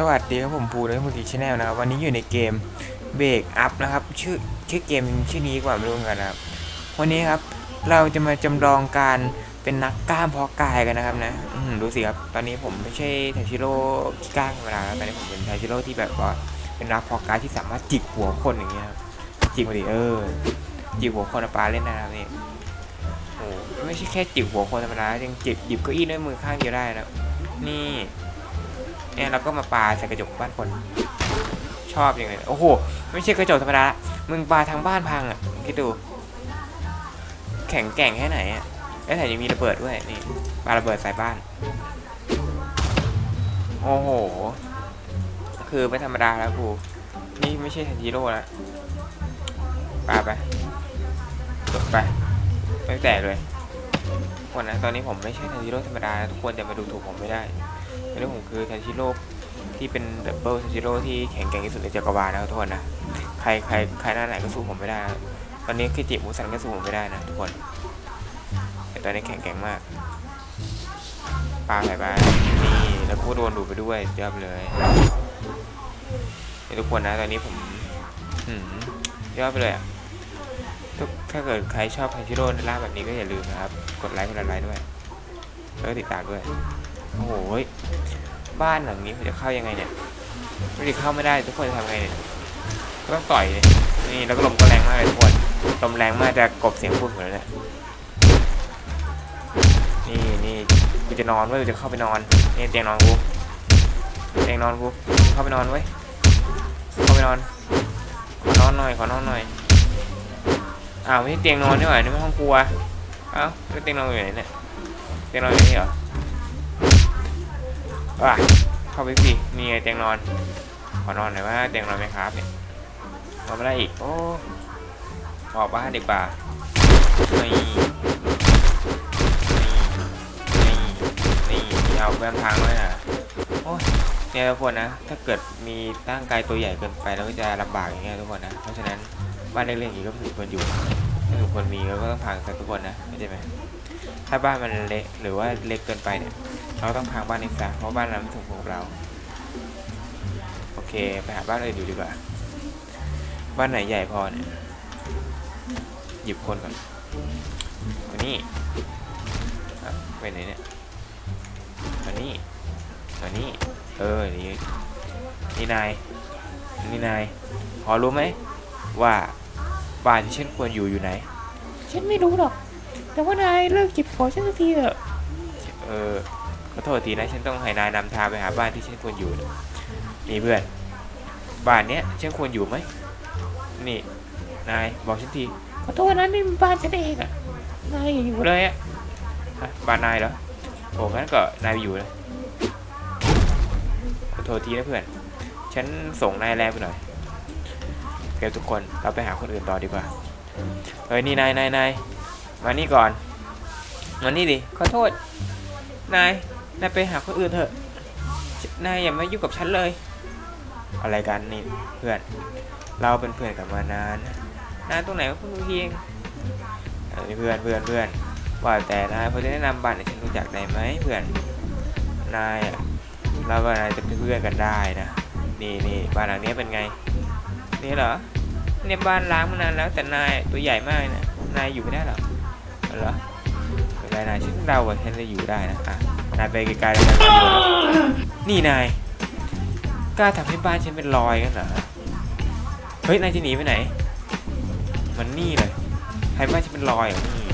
สวัสดีครับผมภูและมูติชแนลนะครับ วันนี้อยู่ในเกมเบรกอัพนะครับ ชื่อชื่อเกมชื่อนี้กว่าไม่รู้กันนะครับ วันนี้ครับเราจะมาจำลองการเป็นนักกล้ามเพาะกายกันนะครับนะดูสิครับ ตอนนี้ผมไม่ใช่ไทชิโร่ที่กล้ามธรรมดาตอนนี้ผมเป็นไทชิโร่ที่แบบว่าเป็นนักเพาะกายที่สามารถจิกหัวคนอย่างเงี้ยครับจิกมาดิเออจิกหัวคนปลาเล่นนะครับนี่โอ้ไม่ใช่แค่จิกหัวคนธรรมดายังจิกหยิบเก้าอี้ด้วยมือข้างเดียวได้นะนี่ เนี่ยเราก็มาปาใส่กระจกบ้านคน ชอบอย่างเลยโอ้โห ไม่ใช่กระจกธรรมดา มึงปาทางบ้านพังอะคิดดู แข็งแกร่งแค่ไหนอะแล้วแถมยังมีระเบิดด้วยนี่ปาระเบิดใส่บ้าน โอ้โห คือไม่ธรรมดาแล้วกูนี่ไม่ใช่ทันจิโร่แล้วปาไปจบไปไม่แตกเลยคนนะตอนนี้ผมไม่ใช่ทันจิโร่ธรรมดาทุกคนจะมาดูถูกผมไม่ได้ อันนี้ผมคือทันชิโร่ที่เป็นดับเบิลทันชิโร่ที่แข็งแกร่งที่สุดในจักรวาลนะครับทุกคนนะ ใครใครใครหน้าไหนก็สู้ผมไม่ได้ ตอนนี้คือจิมูซันก็สู้ผมไม่ได้นะทุกคน แต่ตอนนี้แข็งแกร่งมากปลาใส่บ้านี่แล้วก็โดนดูไปด้วยเยอบเลยทุกคนนะตอนนี้ผมหืยอดไปเลยอะถ้าเกิดใครชอบทันชิโร่ในร่าแบบนี้ก็อย่าลืมนะครับ กดไลค์กดไลค์ด้วย แล้วก็ติดตามด้วย โอ้โหบ้านหลังนี้จะเข้ายังไงเนี่ยไม่ได้เข้าไม่ได้ทุกคนจะทำไงเนี่ยก็ต้องต่อยเลยนี่แล้วก็ลมก็แรงมากเลยทุกคนลมแรงมากจะกบเสียงพูดผมแล้วเนี่ยนี่นี่กูจะนอนเว้ยกูจะเข้าไปนอนนี่เตียงนอนกูเตียงนอนกูเข้าไปนอนเว้ยเข้าไปนอนขอนอนหน่อยขอนอนหน่อยอ้าวไม่ใช่เตียงนอนนี่หว่านี่มันห้องครัวเอ้าแล้วเตียงนอนอยู่ไหนเนี่ยเตียงนอนอยู่นี่เหรอ ว่ะเข้าไปสิมีไงเตียงนอน ขอนอนหน่อยว่าเตียงนอนไหมครับเนี่ยนอนไม่ได้อีกโอ้ออกบ้านดีกว่านี่นี่นี่เอาแบนทางไว้น่ะโอ้ยเนี่ยทุกคนนะถ้าเกิดมีตั้งกายตัวใหญ่เกินไปแล้วก็จะลำบากอย่างเงี้ยทุกคนนะเพราะฉะนั้นบ้านเล็กๆอย่างนี้ก็ไม่สมควรอยู่ไม่สมควรมีก็ต้องพังกันทุกคนนะเข้าใจไหม ถ้าบ้านมันเล็กหรือว่าเล็กเกินไปเนี่ย เราต้องพังบ้านนี้ซะเพราะบ้านนั้นไม่สมควรกับเรา โอเค ไปหาบ้านอื่นอยู่ดีกว่า บ้านไหนใหญ่พอเนี่ย หยิบคนก่อนมานี่ไปไหนเนี่ยมานี่มานี่ เออ นี่ นี่นาย นี่นาย พอรู้ไหมว่าบ้านที่ฉันควรอยู่อยู่ไหน ฉันไม่รู้หรอก แต่ว่านายเลิกจิบหัวฉันสักทีเถอะเออขอโทษทีนะฉันต้องให้นายนำทางไปหาบ้านที่ฉันควรอยู่นะนี่เพื่อน บ้านเนี้ยฉันควรอยู่ไหมนี่นายบอกฉันทีขอโทษนะนี่มันบ้านฉันเองอะนายอย่าอยู่เลยเลยอะฮะบ้านนายเหรอโอ้งั้นก็นายไปอยู่เลยขอโทษทีนะเพื่อน ฉันส่งนายแรงไปหน่อยโอเคทุกคนเราไปหาคนอื่นต่อดีกว่าเฮ้ยนี่นายนายนาย มานี่ก่อน มานี่ดิ ขอโทษ นาย นายไปหาคนอื่นเถอะ นายอย่ามายุ่งกับฉันเลย อะไรกันนี่เพื่อน เราเป็นเพื่อนกันมานาน นายตรงไหนก็เพิ่งรู้เพียงเอ้ยเพื่อนเพื่อนเพื่อนว่าแต่นายพอจะแนะนำบ้านให้ฉันรู้จักได้ไหมเพื่อน นายอะเรากับนายจะเป็นเพื่อนกันได้นะ นี่นี่บ้านหลังนี้เป็นไง นี่เหรอเนี่ยบ้านล้างมานานแล้วแต่นายตัวใหญ่มากเลยนะ นายอยู่ไม่ได้หรอ เหรอเป็นไรนายฉันเดาว่าฉันจะอยู่ได้นะอะนายไปไกลๆเลยนะนี่นายกล้าทำให้บ้านฉันเป็นรอยกันเหรอเฮ้ยนายจะหนีไปไหน มันนี่เลยให้บ้านฉันเป็นรอยนี่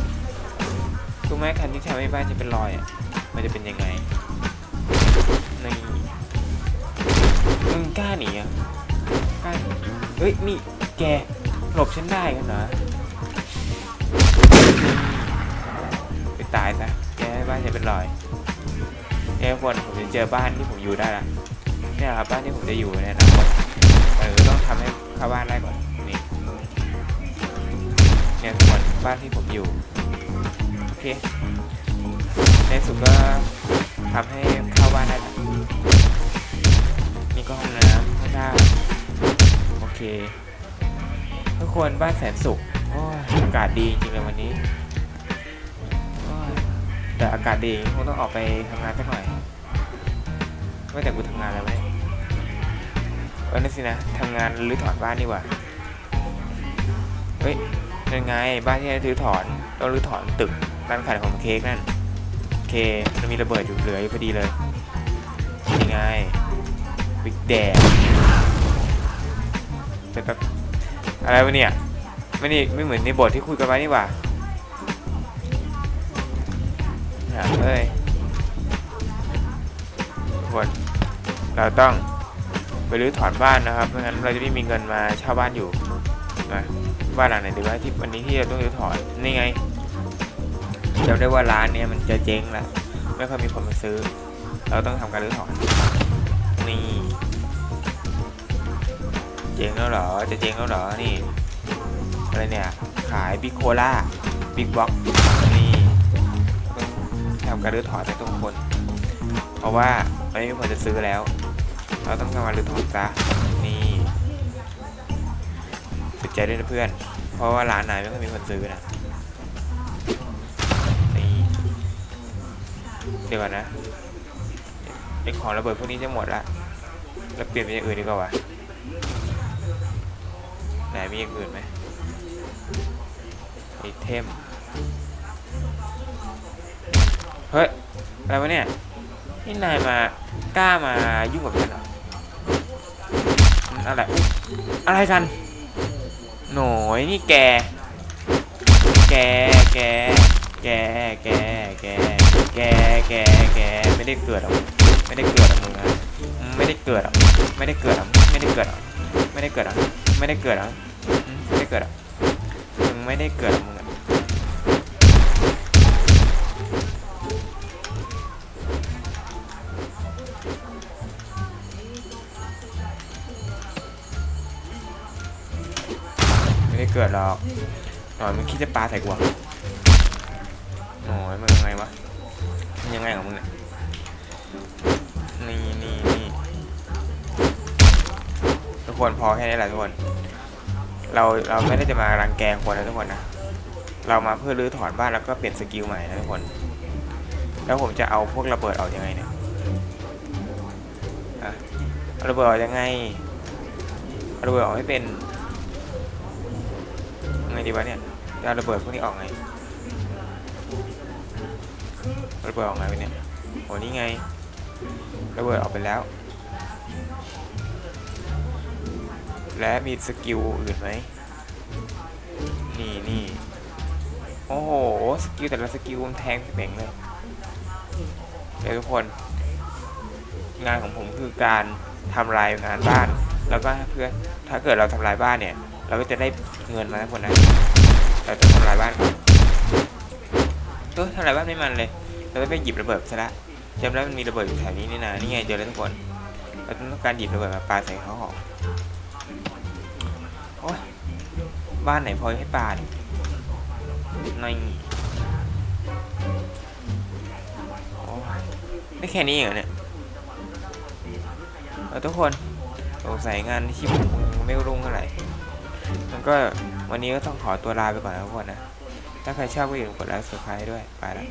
รู้ไหมคันที่ทำให้บ้านฉันเป็นรอยอะมันจะเป็นยังไงนี่มึงกล้าหนีอะกล้าหนีเฮ้ยนี่แกหลบฉันได้กันเหรอ ตายซะแกให้บ้านฉันเป็นรอยเนี่ยทุกคนผมจะเจอบ้านที่ผมอยู่ได้ละเนี่ยครับบ้านที่ผมจะอยู่ในอนาคตแต่ต้องทำให้เข้าบ้านได้ก่อนนี่เนี่ยทุกคนบ้านที่ผมอยู่โอเคในสุดก็ทำให้เข้าบ้านได้ละนี่ก็ห้องน้ำข้างล่างโอเคทุกคนบ้านแสนสุขโอ้อากาศดีจริงเลยวันนี้ แต่อากาศดีคงต้องออกไปทำงานสักหน่อยว่แต่กูทำงานแล้วไหมอนั่นสินะทำงานรื้อถอนบ้านดีกว่าเฮ้ยนั่นไงบ้านที่ให้รื้อถอนต้องรื้อถอนตึกร้านขายของเค้กนั่นเคมันมีระเบิดอยู่เหลืออยู่พอดีเลยนี่ไงบิ๊กแดงเป็นแบบอะไรวะเนี่ยไม่นี่ไม่เหมือนในบทที่คุยกันไว้นี่หว่า อย่าเอ้ยทุกคนเราต้องไปรื้อถอนบ้านนะครับไม่งั้นเราจะไม่มีเงินมาเช่าบ้านอยู่นะบ้านหลังไหนดีวะที่วันนี้ที่เราต้องรื้อถอนนี่ไงจำได้ว่าร้านเนี้ยมันจะเจ๊งล้วไม่ค่อยมีคนมาซื้อ เราต้องทำการรื้อถอนนี่เจ๊งแล้วเหรอจะเจ๊งแล้วเหรอนี่อะไรเนี่ยขายบิ๊กโคล่าบิ๊กบ็อก การรื้อถอนให้ทุกคน เพราะว่าไม่มีคนจะซื้อแล้ว เราต้องทำการรื้อถอนซะนี่ติดใจด้วยนะเพื่อน เพราะว่าร้านไหนไม่ค่อยมีคนซื้อนะนี่เดี๋ยวก่อนนะไอของระเบิดพวกนี้จะหมดละเราเปลี่ยนเป็นอย่างอื่นดีกว่าวะไหนมีอย่างอื่นไหมไอเทม เฮ้ย อะไรวะเนี่ย นี่นายมากล้ามายุ่งกับฉันเหรออะไรอะไรกัน หน่อยนี่แก แก แก แก แก แก แก แก แก ไม่ได้เกิดหรอกไม่ได้เกิดหรอกมึงอะไม่ได้เกิดหรอกไม่ได้เกิดหรอกไม่ได้เกิดหรอกไม่ได้เกิดหรอกไม่ได้เกิดหรอกไม่ได้เกิดหรอกมึงไม่ได้เกิดหรอก ไม่ได้เกิดหรอกหน่อยมึงคิดจะปลาใส่กูเหรอโอ้ยมึงยังไงวะมึงยังไงของมึงเนี่ยนี่นี่นี่ทุกคนพอแค่นี้แหละทุกคน เราเราไม่ได้จะมารังแกคนนะทุกคนนะเรามาเพื่อรื้อถอนบ้านแล้วก็เปลี่ยนสกิลใหม่นะทุกคน แล้วผมจะเอาพวกระเบิดออกยังไงเนี่ยระเบิดออกยังไงระเบิดออกให้เป็น ไงดีวะเนี่ยจะระเบิดพวกนี้ออกไงระเบิดออกไงวะเนี่ยโอ้นี่ไงระเบิดออกไปแล้ว และมีสกิลอื่นไหมนี่นี่โอ้โหสกิลแต่ละสกิลมันแทงเป่งเลยเดี๋ยวทุกคน งานของผมคือการทำลายงานบ้าน แล้วก็เพื่อถ้าเกิดเราทำลายบ้านเนี่ย เราก็จะได้เงินมาทุกคนนะเราจะทำลายบ้านเออทำลายบ้านไม่มันเลย เราจะไปหยิบระเบิดซะละจำได้มันมีระเบิดอยู่แถวนี้นี่นะนี่ไงเจอแล้วทุกคน เราต้องการหยิบระเบิดมาปาใส่เขาหอกโอ้ยบ้านไหนพอให้ปาดในโอ้ยได้แค่นี้เหรอเนี่ยเอาทุกคนสงสัยงานที่ผมไม่รุ่งเท่าไหร่ ก็วันนี้ก็ต้องขอตัวลาไปก่อนนะทุกคนนะ ถ้าใครชอบก็อย่าลืมกดไลค์กดซับสไครต์ด้วย ไปแล้ว